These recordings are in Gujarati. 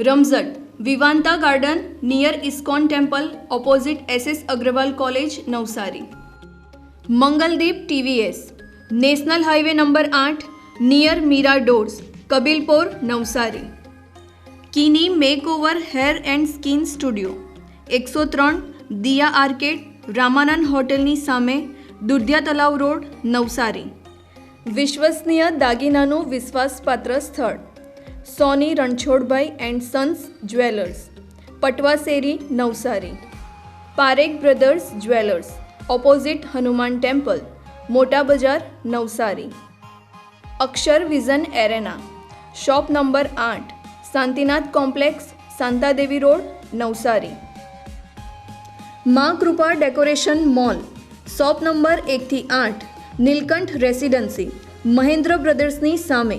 Ramzat, Vivanta garden, near ISKCON temple, opposite SS Agrawal college, Navsari. Mangaldeep TVS, national highway number આઠ, near Meera doors, Kabilpor, Navsari. Kini makeover hair and skin studio, એકસો ત્રણ, દિયા આર્કેડ, રામાનંદ હોટેલની સામે, દુધિયા તલાવ રોડ, નવસારી. વિશ્વસનીય દાગીનાનું વિશ્વાસપાત્ર સ્થળ. Soni Ranchhodbhai and sons jewellers Patwa Sheri Navsari Parekh brothers jewellers opposite Hanuman temple Mota Bazaar Navsari Akshar vision arena shop number આઠ Shantinath complex Shantadevi road Navsari Maa Kripa decoration mall shop number એકથી આઠ નીલકંઠ રેસિડન્સી મહેન્દ્ર બ્રદર્સની સામે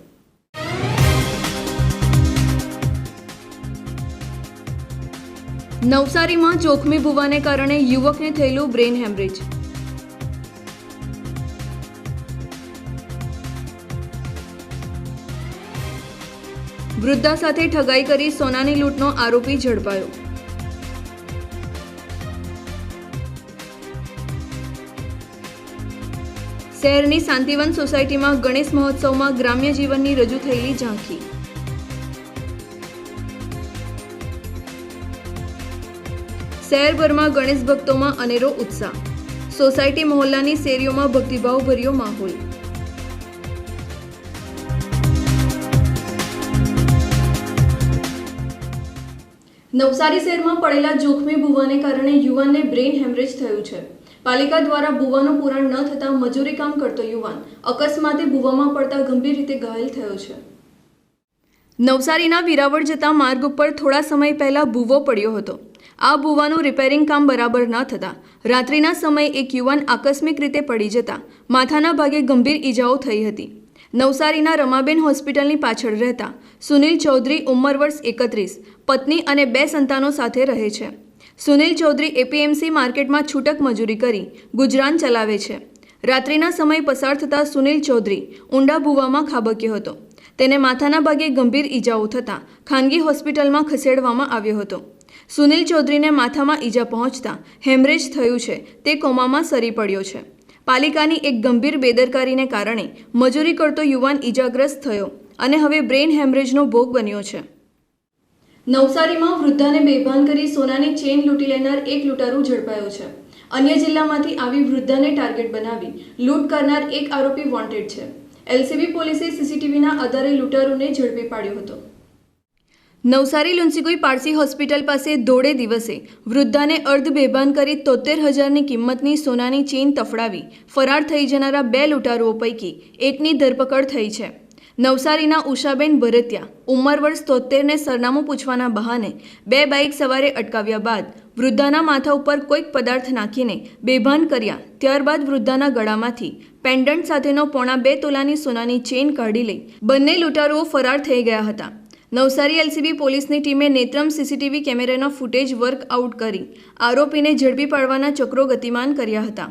નવસારીમાં જોખમી ભૂવાને કારણે યુવકને થયેલું બ્રેન હેમરેજ. વૃદ્ધા સાથે ઠગાઈ કરી સોનાની લૂંટનો આરોપી ઝડપાયો. શહેરની શાંતિવન સોસાયટીમાં ગણેશ મહોત્સવમાં ગ્રામ્ય જીવનની રજૂ થયેલી ઝાંખી. શહેરભરમાં ગણેશ ભક્તોમાં અનેરો ઉત્સાહ. સોસાયટી મહોલ્લાની શેરીઓમાં ભક્તિભાવ ભર્યો માહોલ. નવસારી શહેરમાં પડેલા જોખમી ભૂવાને કારણે યુવાનને બ્રેઇન હેમરેજ થયું છે. પાલિકા દ્વારા ભૂવાનું પૂરણ ન થતાં મજૂરી કામ કરતો યુવાન અકસ્માતે ભૂવામાં પડતા ગંભીર રીતે ઘાયલ થયો છે. નવસારીના વિરાવળ જતા માર્ગ ઉપર થોડા સમય પહેલા ભૂવો પડ્યો હતો. આ ભૂવાનું રિપેરિંગ કામ બરાબર ન થતાં. રાત્રિના સમયે એક યુવાન આકસ્મિક રીતે પડી જતા. માથાના ભાગે ગંભીર ઈજાઓ થઈ હતી. નવસારીના રમાબેન હોસ્પિટલની પાછળ રહેતા. સુનિલ ચૌધરી ઉંમર વર્ષ એકત્રીસ. પત્ની અને બે સંતાનો સાથે રહે છે. સુનિલ ચૌધરી એપીએમસી માર્કેટમાં છૂટક મજૂરી કરી, ગુજરાન ચલાવે છે. રાત્રિના સમય પસાર થતાં સુનિલ ચૌધરી ઊંડા ભૂવામાં ખાબક્યો હતો. તેને માથાના ભાગે ગંભીર ઈજાઓ થતાં ખાનગી હોસ્પિટલમાં ખસેડવામાં આવ્યો હતો. સુનિલ ચૌધરીને માથામાં ઈજા પહોંચતા હેમરેજ થયું છે. તે કોમામાં સરી પડ્યો છે. પાલિકાની એક ગંભીર બેદરકારીને કારણે મજૂરી કરતો યુવાન ઈજાગ્રસ્ત થયો અને હવે બ્રેઇન હેમરેજનો ભોગ બન્યો છે. નવસારીમાં વૃદ્ધાને બેભાન કરી સોનાની ચેન લૂંટી લેનાર એક લૂંટારૂ ઝડપાયો છે. અન્ય જિલ્લામાંથી આવી વૃદ્ધાને ટાર્ગેટ બનાવી લૂંટ કરનાર એક આરોપી વોન્ટેડ છે. એલસીબી પોલીસે સીસીટીવીના આધારે લૂંટારૂને ઝડપી પાડ્યો હતો. નવસારી લુન્સીગુઈ પારસી હોસ્પિટલ પાસે દોડે દિવસે વૃદ્ધાને અર્ધ બેભાન કરી તોતેર હજારની કિંમતની સોનાની ચેઇન તફડાવી ફરાર થઈ જનારા બે લૂંટારુઓ પૈકી એકની ધરપકડ થઈ છે. નવસારીના ઉષાબેન ભરતિયા ઉંમર વર્ષ તોતેરને સરનામું પૂછવાના બહાને બે બાઇક સવારે અટકાવ્યા બાદ વૃદ્ધાના માથા ઉપર કોઈક પદાર્થ નાખીને બેભાન કર્યા. ત્યારબાદ વૃદ્ધાના ગળામાંથી પેન્ડન્ટ સાથેનો પોણા બે તોલાની સોનાની ચેઇન કાઢી લઈ બંને લૂંટારુઓ ફરાર થઈ ગયા હતા. નવસારી એલસીબી પોલીસની ટીમે નેત્રમ સીસીટીવી કેમેરાનો ફૂટેજ વર્કઆઉટ કરી આરોપીને ઝડપી પાડવાના ચક્રો ગતિમાન કર્યા હતા.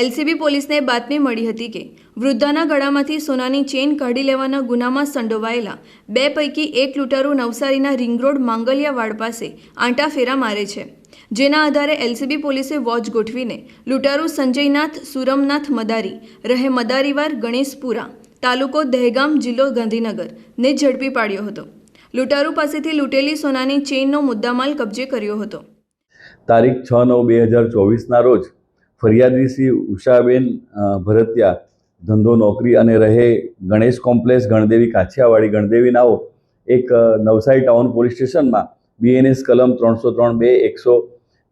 એલસીબી પોલીસને બાતમી મળી હતી કે વૃદ્ધાના ગળામાંથી સોનાની ચેઇન કાઢી લેવાના ગુનામાં સંડોવાયેલા બે પૈકી એક લૂંટારૂ નવસારીના રિંગ રોડ માંગલિયાવાડ પાસે આંટા ફેરા મારે છે. જેના આધારે એલસીબી પોલીસે વોચ ગોઠવીને લૂંટારુ સંજયનાથ, સુરમનાથ મદારી, રહે મદારીવાર ગણેશપુરા તાલુકો દહેગામ જિલ્લો ગાંધીનગર ને ઝડપી પાડ્યો હતો. લૂંટારૂ પાસેથી લૂંટેલી સોનાની ચેઇનનો મુદ્દામાલ કબજે કર્યો હતો. તારીખ છ નવ બે હજાર ચોવીસના રોજ ફરિયાદી શ્રી ઉષાબેન ભરતિયા, ધંધો, નોકરી અને રહે ગણેશ કોમ્પ્લેક્સ, ગણદેવી કાછિયાવાડી ગણદેવી નાઓ એક નવસારી ટાઉન પોલીસ સ્ટેશનમાં બીએનએસ કલમ ત્રણસો ત્રણ બે એકસો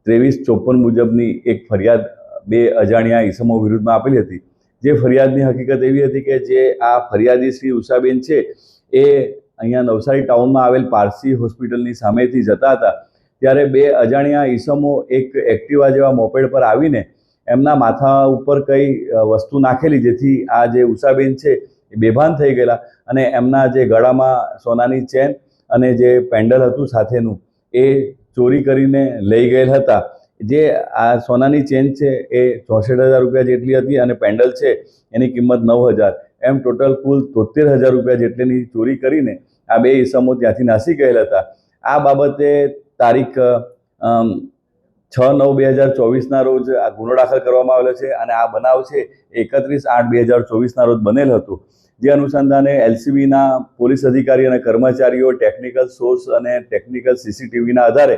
ત્રેવીસ ચોપન મુજબની એક ફરિયાદ, બે અજાણ્યા ઈસમો વિરુદ્ધમાં આપેલી હતી. જે ફરિયાદની હકીકત એવી હતી કે જે આ ફરિયાદી શ્રી ઉષાબેન છે એ અહીંયા નવસારી ટાઉનમાં આવેલ પારસી હોસ્પિટલની સામેથી જતા હતા, ત્યારે બે અજાણ્યા ઈસમો એક એક્ટિવા જેવા મોપેડ પર આવીને એમના માથા ઉપર કઈ વસ્તુ નાખેલી જેથી આ જે ઉષાબેન છે એ બેભાન થઈ ગયેલા અને એમના જે ગળામાં સોનાની ચેન અને જે પેન્ડલ હતું સાથેનું એ ચોરી કરીને લઈ ગયેલ હતા. જે આ સોનાની ચેન છે એ ચોસઠ હજાર રૂપિયા જેટલી હતી અને પેન્ડલ છે એની કિંમત નવ હજાર. એમ ટોટલ કુલ તોતેર હજાર રૂપિયા જેટલીની ચોરી કરીને આ બે ઈસમો ત્યાંથી નાસી ગયેલા હતા. આ બાબતે તારીખ છ નવ બે હજાર ચોવીસના રોજ આ ગુનો દાખલ કરવામાં આવેલો છે અને આ બનાવ છે એકત્રીસ આઠ બે હજાર ચોવીસના રોજ બનેલ હતું. જે અનુસંધાને એલસીબીના પોલીસ અધિકારી અને કર્મચારીઓ ટેકનિકલ સોર્સ અને ટેકનિકલ સીસીટીવીના આધારે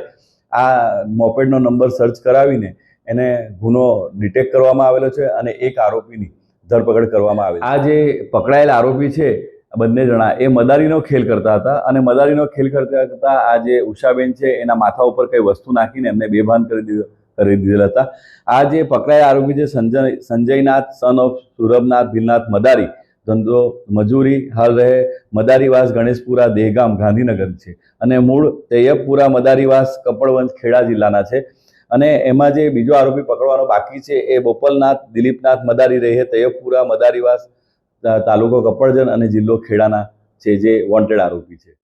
આ મોપેડનો નંબર સર્ચ કરાવીને એને ગુનો ડિટેક્ટ કરવામાં આવેલો છે અને એક આરોપીની ધરપકડ કરવામાં આવી આ જે પકડાયેલ આરોપી છે બંને જણા એ મદારીનો ખેલ કરતા હતા અને મદારીનો ખેલ કરતા કરતા આ જે ઉષાબેન છે એના માથા ઉપર કઈ વસ્તુ નાખીને એમને બેભાન કરી દીધો, કરી દીધેલા હતા. આ જે પકડાયેલા આરોપી છે સંજય, સંજયનાથ સન ઓફ સુરભનાથ, ભીલનાથ મદારી, ધંધો મજૂરી હાલ રહે મદારીવાસ ગણેશપુરા, દેહગામ, ગાંધીનગર છે. અને મૂળ તૈયબપુરા મદારીવાસ કપડવંશ ખેડા જિલ્લાના છે. અને એમાં જે બીજો આરોપી પકડવાનો બાકી છે એ બોપલનાથ, દિલીપનાથ મદારી રહે, તૈયબપુરા મદારીવાસ તાલુકો કપડજન અને જિલ્લો ખેડાના છે જે વોન્ટેડ આરોપી છે.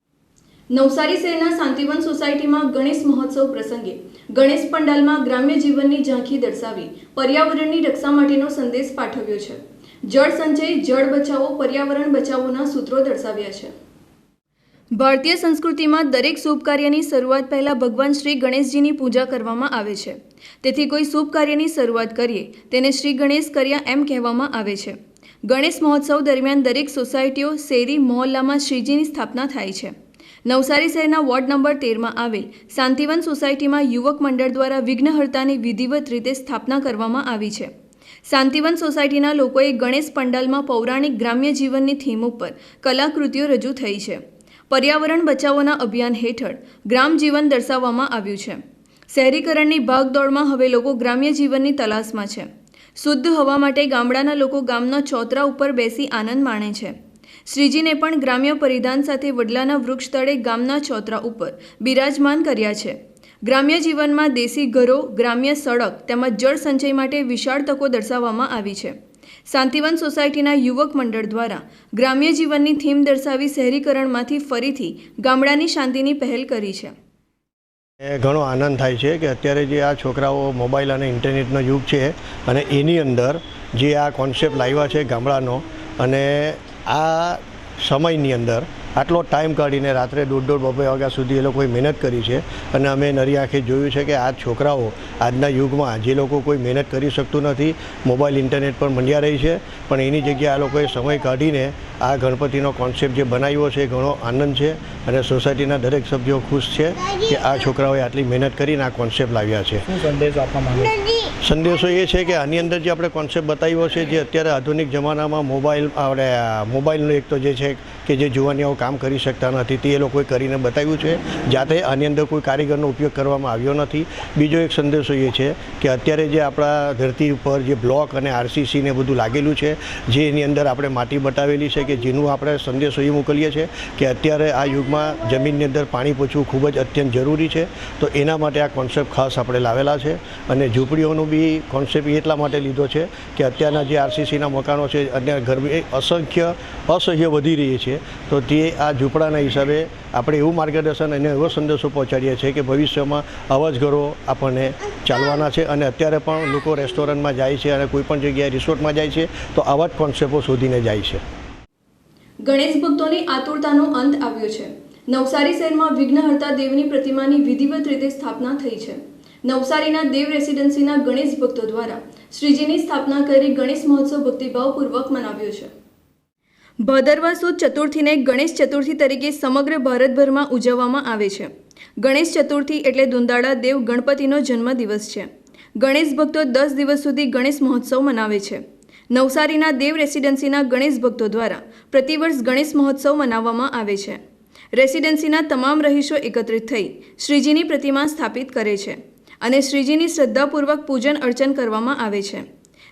નવસારી શહેરના શાંતિવન સોસાયટીમાં ગણેશ મહોત્સવ પ્રસંગે ગણેશ પંડાલમાં ગ્રામ્ય જીવનની ઝાંખી દર્શાવી પર્યાવરણની રક્ષા માટેનો સંદેશ પાઠવ્યો છે. જળ સંચય, જળ બચાવો, પર્યાવરણ બચાવોના સૂત્રો દર્શાવ્યા છે. ભારતીય સંસ્કૃતિમાં દરેક શુભ કાર્યની શરૂઆત પહેલાં ભગવાન શ્રી ગણેશજીની પૂજા કરવામાં આવે છે. તેથી કોઈ શુભ કાર્યની શરૂઆત કરીએ, તેને શ્રી ગણેશ કર્યા એમ કહેવામાં આવે છે. ગણેશ મહોત્સવ દરમિયાન દરેક સોસાયટીઓ શેરી મહોલ્લામાં શ્રીજીની સ્થાપના થાય છે. નવસારી શહેરના વોર્ડ નંબર તેરમાં આવેલ શાંતિવન સોસાયટીમાં યુવક મંડળ દ્વારા વિઘ્નહર્તાની વિધિવત રીતે સ્થાપના કરવામાં આવી છે. શાંતિવન સોસાયટીના લોકોએ ગણેશ પંડાલમાં પૌરાણિક ગ્રામ્ય જીવનની થીમ ઉપર કલાકૃતિઓ રજૂ થઈ છે. પર્યાવરણ બચાવોના અભિયાન હેઠળ ગ્રામ જીવન દર્શાવવામાં આવ્યું છે. શહેરીકરણની ભાગદોડમાં હવે લોકો ગ્રામ્ય જીવનની તલાશમાં છે. શુદ્ધ હવા માટે ગામડાના લોકો ગામના ચોતરા ઉપર બેસી આનંદ માણે છે. શ્રીજીને પણ ગ્રામ્ય પરિધાન સાથે વડલાના વૃક્ષ તળે ગામના ચોતરા ઉપર બિરાજમાન કર્યા છે. ગ્રામ્ય જીવનમાં દેશી ઘરો, ગ્રામ્ય સડક તેમજ જળ સંચય માટે વિશાળ તકો દર્શાવવામાં આવી છે. શાંતિવન સોસાયટીના યુવક મંડળ દ્વારા ગ્રામ્ય જીવનની થીમ દર્શાવી શહેરીકરણમાંથી ફરીથી ગામડાની શાંતિની પહેલ કરી છે. એ ઘણો આનંદ થાય છે કે અત્યારે જે આ છોકરાઓ મોબાઈલ અને ઇન્ટરનેટનો યુગ છે અને એની અંદર જે આ કોન્સેપ્ટ લાવ્યા છે ગામડાનો અને આ સમયની અંદર આટલો ટાઈમ કાઢીને રાત્રે દોઢ દોઢ બપોર વાગ્યા સુધી એ લોકોએ મહેનત કરી છે. અને અમે નરી આંખે જોયું છે કે આ છોકરાઓ આજના યુગમાં જે લોકો કોઈ મહેનત કરી શકતું નથી મોબાઈલ ઇન્ટરનેટ પર મંડ્યા રહી છે. પણ એની જગ્યાએ આ લોકોએ સમય કાઢીને આ ગણપતિનો કોન્સેપ્ટ જે બનાવ્યો છે એ ઘણો આનંદ છે અને સોસાયટીના દરેક સભ્યો ખુશ છે કે આ છોકરાઓએ આટલી મહેનત કરીને આ કોન્સેપ્ટ લાવ્યા છે. સંદેશ આપવા માંગો સંદેશો એ છે કે આની અંદર જે આપણે કોન્સેપ્ટ બતાવ્યો છે જે અત્યારે આધુનિક જમાનામાં મોબાઈલ આપણે મોબાઈલનો એક તો જે છે કે જે જુવાનીઓ કામ કરી શકતા નથી, તે એ લોકોએ કરીને બતાવ્યું છે. જાતે આની અંદર કોઈ કારીગરનો ઉપયોગ કરવામાં આવ્યો નથી. બીજો એક સંદેશો એ છે કે અત્યારે જે આપણા ધરતી ઉપર જે બ્લોક અને આરસીસી ને બધું લાગેલું છે, જે એની અંદર આપણે માટી બતાવેલી છે કે જેનું આપણે સંદેશો એ મોકલીએ છીએ કે અત્યારે આ યુગમાં જમીનની અંદર પાણી પહોંચવું ખૂબ જ અત્યંત જરૂરી છે. તો એના માટે આ કોન્સેપ્ટ ખાસ આપણે લાવેલા છે અને ઝૂંપડીઓનું બી કોન્સેપ્ટ એટલા માટે લીધો છે કે અત્યારના જે આરસીસીના મકાનો છે, અને ગરમી અસંખ્ય અસહ્ય વધી રહી છે. તો તે આ ઝૂંપડાના હિસાબે આપણે એવું માર્ગદર્શન અને એવો સંદેશો પહોંચાડીએ છીએ કે ભવિષ્યમાં આવા જ ઘરો આપણને ચાલવાના છે અને અત્યારે પણ લોકો રેસ્ટોરન્ટમાં જાય છે અને કોઈપણ જગ્યાએ રિસોર્ટમાં જાય છે, તો આવા જ કોન્સેપ્ટો શોધીને જાય છે. ગણેશ ભક્તોની આતુરતાનો અંત આવ્યો છે. નવસારી શહેરમાં વિઘ્નહર્તા દેવની પ્રતિમાની વિધિવત રીતે સ્થાપના થઈ છે. નવસારીના દેવ રેસિડેન્સીના ગણેશ ભક્તો દ્વારા શ્રીજીની સ્થાપના કરી ગણેશ મહોત્સવ ભક્તિભાવપૂર્વક મનાવ્યો છે. ભાદરવા સુદ ચતુર્થીને ગણેશ ચતુર્થી તરીકે સમગ્ર ભારતભરમાં ઉજવવામાં આવે છે. ગણેશ ચતુર્થી એટલે દુંદાળા દેવ ગણપતિનો જન્મદિવસ છે. ગણેશ ભક્તો દસ દિવસ સુધી ગણેશ મહોત્સવ મનાવે છે. નવસારીના દેવ રેસિડેન્સીના ગણેશ ભક્તો દ્વારા પ્રતિવર્ષ ગણેશ મહોત્સવ મનાવવામાં આવે છે. રેસિડેન્સીના તમામ રહીશો એકત્રિત થઈ શ્રીજીની પ્રતિમા સ્થાપિત કરે છે અને શ્રીજીની શ્રદ્ધાપૂર્વક પૂજન અર્ચન કરવામાં આવે છે.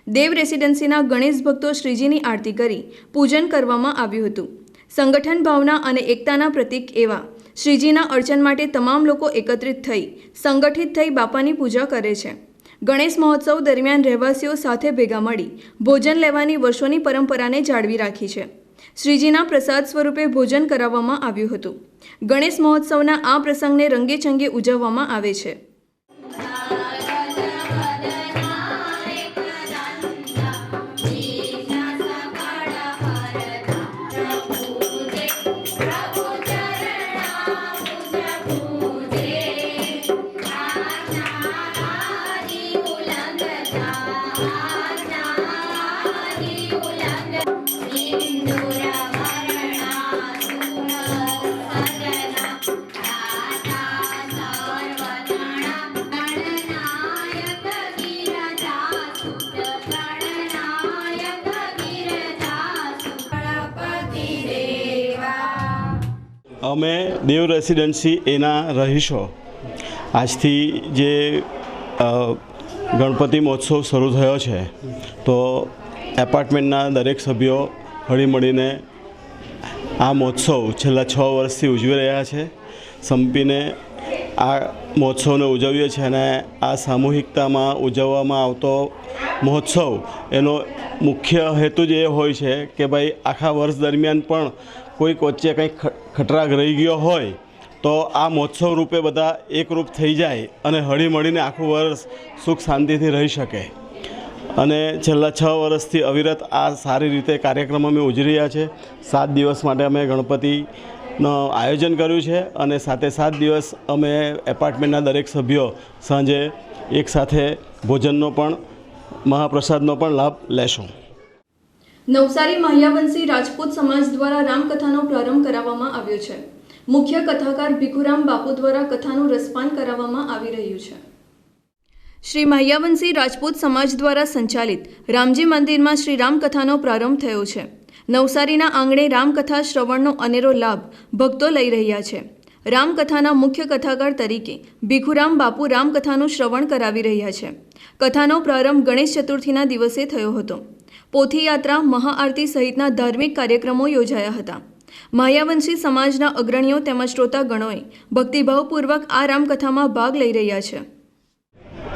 દેવ રેસિડેન્સીના ગણેશ ભક્તો શ્રીજીની આરતી કરી પૂજન કરવામાં આવ્યું હતું. સંગઠન ભાવના અને એકતાના પ્રતીક એવા શ્રીજીના અર્ચન માટે તમામ લોકો એકત્રિત થઈ, સંગઠિત થઈ બાપાની પૂજા કરે છે. ગણેશ મહોત્સવ દરમિયાન રહેવાસીઓ સાથે ભેગા મળી ભોજન લેવાની વર્ષોની પરંપરાને જાળવી રાખી છે. શ્રીજીના પ્રસાદ સ્વરૂપે ભોજન કરાવવામાં આવ્યું હતું. ગણેશ મહોત્સવના આ પ્રસંગને રંગેચંગે ઉજવવામાં આવે છે. અમે દેવ રેસિડેન્સી એના રહીશો. આજથી જે ગણપતિ મહોત્સવ શરૂ થયો છે, તો એપાર્ટમેન્ટના દરેક સભ્યો હળીમળીને આ મહોત્સવ છેલ્લા છ વર્ષથી ઉજવી રહ્યા છે. સંપીને આ મહોત્સવને ઉજવીએ છીએ અને આ સામૂહિકતામાં ઉજવવામાં આવતો મહોત્સવ એનો મુખ્ય હેતુ જ એ હોય છે કે ભાઈ આખા વર્ષ દરમિયાન પણ કોઈક વચ્ચે કંઈક ખટરાગ રહી ગયો હોય, તો આ મહોત્સવ રૂપે બધા એકરૂપ થઈ જાય અને હળીમળીને આખું વર્ષ સુખ શાંતિથી રહી શકે. અને છેલ્લા છ વર્ષથી અવિરત આ સારી રીતે કાર્યક્રમ અમે ઉજવી રહ્યા છે. સાત દિવસ માટે અમે ગણપતિનો આયોજન કર્યું છે અને સાથે સાત દિવસ અમે એપાર્ટમેન્ટના દરેક સભ્યો સાંજે એકસાથે ભોજનનો પણ, મહાપ્રસાદનો પણ લાભ લેશું. નવસારી માહ્યાવંશી રાજપૂત સમાજ દ્વારા રામકથાનો પ્રારંભ કરાવવામાં આવ્યો છે. મુખ્ય કથાકાર ભીખુરામ બાપુ દ્વારા કથાનું રસપાન કરાવવામાં આવી રહ્યું છે. શ્રી માહ્યાવંશી રાજપૂત સમાજ દ્વારા સંચાલિત રામજી મંદિરમાં શ્રી રામકથાનો પ્રારંભ થયો છે. નવસારીના આંગણે રામકથા શ્રવણનો અનેરો લાભ ભક્તો લઈ રહ્યા છે. રામકથાના મુખ્ય કથાકાર તરીકે ભીખુરામ બાપુ રામકથાનું શ્રવણ કરાવી રહ્યા છે. કથાનો પ્રારંભ ગણેશ ચતુર્થીના દિવસે થયો હતો. પોથી યાત્રા મહાઆરતી સહિતના ધાર્મિક કાર્યક્રમો યોજાયા હતા. માયાવંશી સમાજના અગ્રણીઓ તેમજ શ્રોતાગણોએ ભક્તિભાવપૂર્વક આ રામકથામાં ભાગ લઈ રહ્યા છે.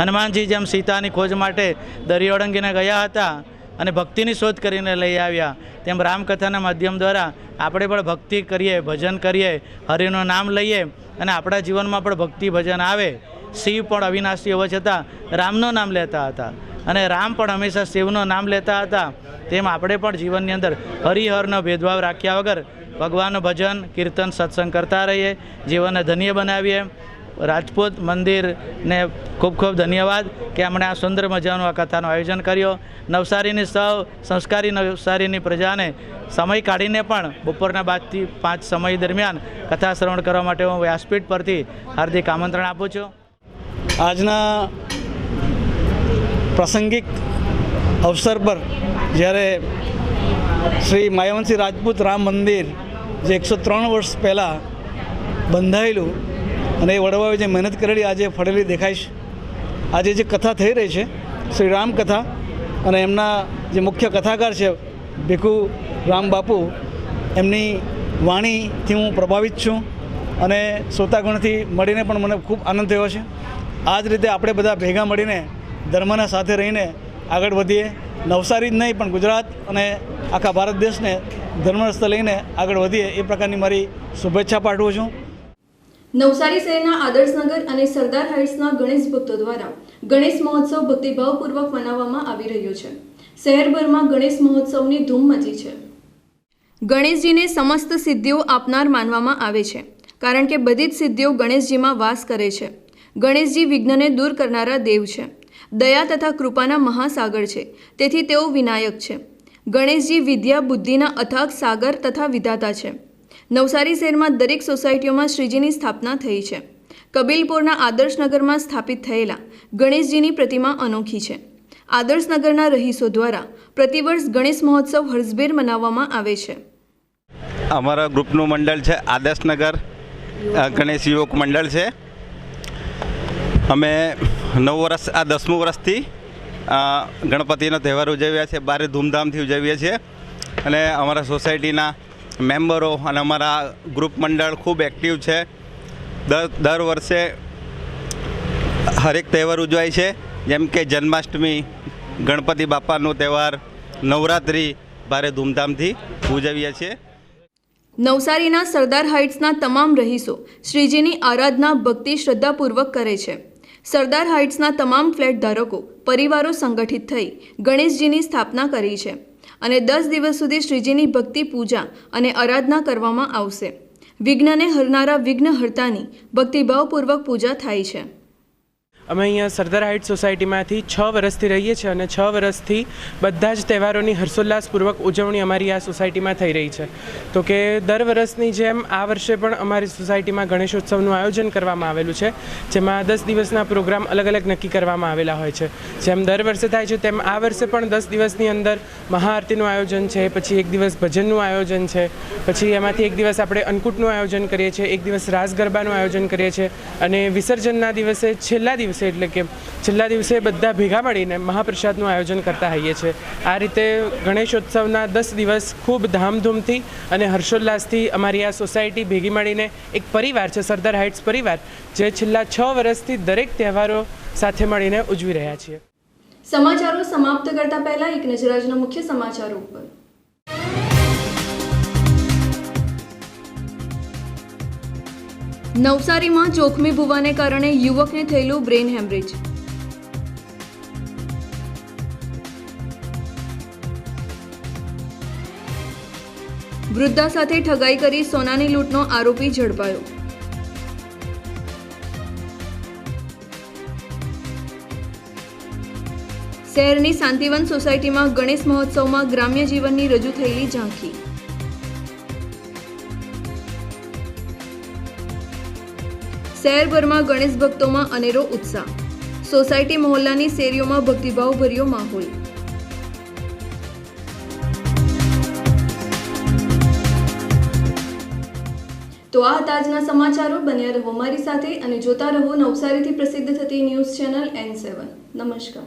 હનુમાનજી જેમ સીતાની ખોજ માટે દરિયો ઓળંગીને ગયા હતા અને ભક્તિની શોધ કરીને લઈ આવ્યા, તેમ રામકથાના માધ્યમ દ્વારા આપણે પણ ભક્તિ કરીએ, ભજન કરીએ, હરિનું નામ લઈએ અને આપણા જીવનમાં પણ ભક્તિ ભજન આવે. શિવ પણ અવિનાશી હોવા છતાં રામનું નામ લેતા હતા. અને રામ પણ હંમેશા શિવનું નામ લેતા હતા. તેમ આપણે પણ જીવનની અંદર હરિહરનો ભેદભાવ રાખ્યા વગર ભગવાનનું ભજન, કીર્તન, સત્સંગ કરતા રહીએ, જીવનને ધન્ય બનાવીએ. રાજપૂત મંદિરને ખૂબ ખૂબ ધન્યવાદ કે એમણે આ સુંદર મજાનું આ કથાનું આયોજન કર્યો. નવસારીની સૌ, સંસ્કારી નવસારીની પ્રજાને સમય કાઢીને પણ બપોરના બાદથી પાંચ સમય દરમિયાન કથા શ્રવણ કરવા માટે હું વ્યાસપીઠ પરથી હાર્દિક આમંત્રણ આપું છું. આજના પ્રાસંગિક અવસર પર જ્યારે શ્રી માયાવંશી રાજપૂત રામ મંદિર જે એકસો ત્રણ વર્ષ પહેલાં બંધાયેલું અને એ વડવાઓએ જે મહેનત કરેલી આજે ફળેલી દેખાય છે. આજે જે કથા થઈ રહી છે, શ્રી રામ કથા અને એમના જે મુખ્ય કથાકાર છે, ભીખુ રામ બાપુ, એમની વાણીથી હું પ્રભાવિત છું અને શ્રોતાગણથી મળીને પણ મને ખૂબ આનંદ થયો છે. આ જ રીતે આપણે બધા ભેગા મળીને ધર્મના સાથે રહીને આગળ વધીએ. નવસારી જ નહીં, પણ ગુજરાત અને આખા ભારત દેશને ધર્મ લઈને આગળ વધીએ એ પ્રકારની મારી શુભેચ્છા પાઠવું છું. નવસારી શહેરના આદર્શનગર અને સરદાર હાઇટ્સના ગણેશ ભક્તો દ્વારા ગણેશ મહોત્સવ ભક્તિભાવપૂર્વક મનાવવામાં આવી રહ્યો છે. શહેરભરમાં ગણેશ મહોત્સવની ધૂમ મચી છે. ગણેશજીને સમસ્ત સિદ્ધિઓ આપનાર માનવામાં આવે છે, કારણ કે બધી જ સિદ્ધિઓ ગણેશજીમાં વાસ કરે છે. ગણેશજી વિઘ્નને દૂર કરનારા દેવ છે. દયા તથા કૃપાના મહાસાગર છે. તેથી તેઓ વિનાયક છે. ગણેશજી વિદ્યા, બુદ્ધિના અથાગ સાગર તથા વિધાતા છે. નવસારી શહેરમાં દરેક સોસાયટીઓમાં શ્રીજીની સ્થાપના થઈ છે. કબીલપુરના આદર્શનગરમાં સ્થાપિત થયેલા ગણેશજીની પ્રતિમા અનોખી છે. આદર્શનગરના રહીશો દ્વારા પ્રતિવર્ષ ગણેશ મહોત્સવ હર્ષભેર મનાવવામાં આવે છે. અમારા ગ્રુપનું મંડળ છે આદર્શનગર ગણેશ યુવક મંડળ છે. અમે નવ વર્ષ, આ દસમું વર્ષથી ગણપતિનો તહેવાર ઉજવ્યા છે બારે ધૂમધામથી ઉજવીએ છીએ. અને અમારા સોસાયટીના મેમ્બરો અને અમારા ગ્રુપ મંડળ ખૂબ એક્ટિવ છે. દર દર વર્ષે હરેક તહેવાર ઉજવાય છે. જેમ કે જન્માષ્ટમી, ગણપતિ બાપાનો તહેવાર, નવરાત્રિ ભારે ધૂમધામથી ઉજવીએ છીએ. નવસારીના સરદાર હાઇટ્સના તમામ રહીશો શ્રીજીની આરાધના ભક્તિ શ્રદ્ધાપૂર્વક કરે છે. સરદાર હાઇટ્સના તમામ ફ્લેટ ધારકો, પરિવારો સંગઠિત થઈ ગણેશજીની સ્થાપના કરી છે અને દસ દિવસ સુધી શ્રીજીની ભક્તિ પૂજા અને આરાધના કરવામાં આવશે. વિઘ્નને હરનારા વિઘ્નહર્તાની ભક્તિભાવપૂર્વક પૂજા થાય છે. અમે અહીંયા સરદાર હાઇટ સોસાયટીમાંથી છ વર્ષથી રહીએ છીએ અને છ વર્ષથી બધા જ તહેવારોની હર્ષોલ્લાસપૂર્વક ઉજવણી અમારી આ સોસાયટીમાં થઈ રહી છે. તો કે દર વર્ષની જેમ આ વર્ષે પણ અમારી સોસાયટીમાં ગણેશોત્સવનું આયોજન કરવામાં આવેલું છે, જેમાં દસ દિવસના પ્રોગ્રામ અલગ અલગ નક્કી કરવામાં આવેલા હોય છે. જેમ દર વર્ષે થાય છે, તેમ આ વર્ષે પણ દસ દિવસની અંદર મહાઆરતીનું આયોજન છે, પછી એક દિવસ ભજનનું આયોજન છે, પછી એમાંથી એક દિવસ આપણે અન્નકૂટનું આયોજન કરીએ છીએ, એક દિવસ રાસ ગરબાનું આયોજન કરીએ છીએ, અને વિસર્જનના દિવસે છેલ્લા દિવસે એટલે કે છેલ્લા દિવસે બધા ભેગા મળીને મહાપ્રસાદનું આયોજન કરતા હોઈએ છીએ આ રીતે ગણેશોત્સવના દસ દિવસ ખૂબ ધામધૂમથી અને હર્ષોલ્લાસથી અમારી આ સોસાયટી ભેગી મળીને એક પરિવાર છે, સરદાર હાઇટ્સ પરિવાર, જે છેલ્લા છ વર્ષથી દરેક તહેવારો સાથે મળીને ઉજવી રહ્યા છીએ. સમાચારો સમાપ્ત કરતા પહેલા એક નજર આજના મુખ્ય સમાચારો ઉપર. નવસારીમાં જોખમી ભૂવાને કારણે યુવકને થયેલું બ્રેન હેમરેજ. વૃદ્ધા સાથે ઠગાઈ કરી સોનાની લૂંટનો આરોપી ઝડપાયો. શહેરની શાંતિવન સોસાયટીમાં ગણેશ મહોત્સવમાં ગ્રામ્ય જીવનની રજૂ થયેલી ઝાંખી. શહેરભરમાં ગણેશ ભક્તોમાં અનેરો ઉત્સાહ. સોસાયટી મહોલ્લાની શેરીઓમાં ભક્તિભાવભર્યો માહોલ. તો આ હતા આજના સમાચારો. બન્યા રહો મારી સાથે અને જોતા રહો નવસારીથી પ્રસિદ્ધ થતી ન્યૂઝ ચેનલ એન સેવન. નમસ્કાર.